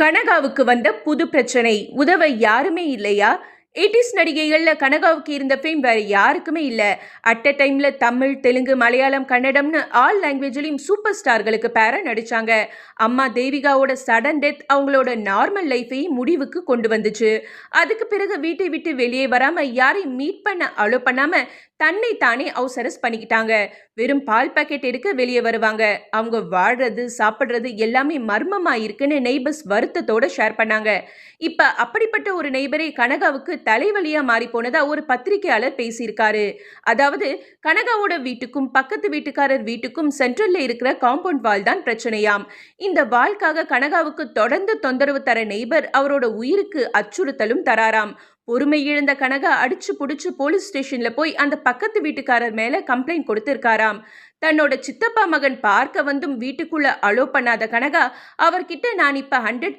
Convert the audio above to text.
கனகாவுக்கு வந்த புது பிரச்சனை. உதவ யாருமே இல்லையா? எயிட்டிஸ் நடிகைகளில் கனகாவுக்கு இருந்த ஃபேம் வேறு யாருக்குமே இல்லை. அட் அ டைமில் தமிழ் தெலுங்கு மலையாளம் கன்னடம்னு ஆல் லாங்குவேஜ்லேயும் சூப்பர் ஸ்டார்களுக்கு பேர நடித்தாங்க அம்மா தேவிகாவோட சடன் டெத் அவங்களோட நார்மல் லைஃபையும் முடிவுக்கு கொண்டு வந்துச்சு. அதுக்கு பிறகு வீட்டை விட்டு வெளியே வராமல் யாரையும் மீட் பண்ண அலோ பண்ணாமல் தன்னை தானே அவுசரஸ் பண்ணிக்கிட்டாங்க. வெறும் பால் பாக்கெட் எடுக்க வெளியே வருவாங்க. அவங்க வாழ்றது சாப்பிட்றது எல்லாமே மர்மமாக இருக்குன்னு நெய்பர்ஸ் வருத்தத்தோட ஷேர் பண்ணாங்க. இப்போ அப்படிப்பட்ட ஒரு நெய்பரை கனகாவுக்கு தலைவலியா மாறி போனதா ஒரு பத்திரிகையாளர் பேசியிருக்காரு. அதாவது கனகாவோட வீட்டுக்கும் பக்கத்து வீட்டுக்காரர் வீட்டுக்கும் சென்ட்ரல்ல இருக்கிற காம்பவுண்ட் வால் தான் பிரச்சனையாம். இந்த வாழ்க்காக கனகாவுக்கு தொடர்ந்து தொந்தரவு தர நெய்பர் அவரோட உயிருக்கு அச்சுறுத்தலும் தராராம். பொறுமை இழந்த கனகா அடிச்சு புடிச்சு போலீஸ் ஸ்டேஷன்ல போய் அந்த பக்கத்து வீட்டுக்காரர் மேல கம்ப்ளைண்ட் கொடுத்திருக்காராம். தன்னோட சித்தப்பா மகன் பார்க்க வந்தும் வீட்டுக்குள்ள அலோ பண்ணாத கனகா அவர்கிட்ட நான் இப்ப ஹண்ட்ரட் கே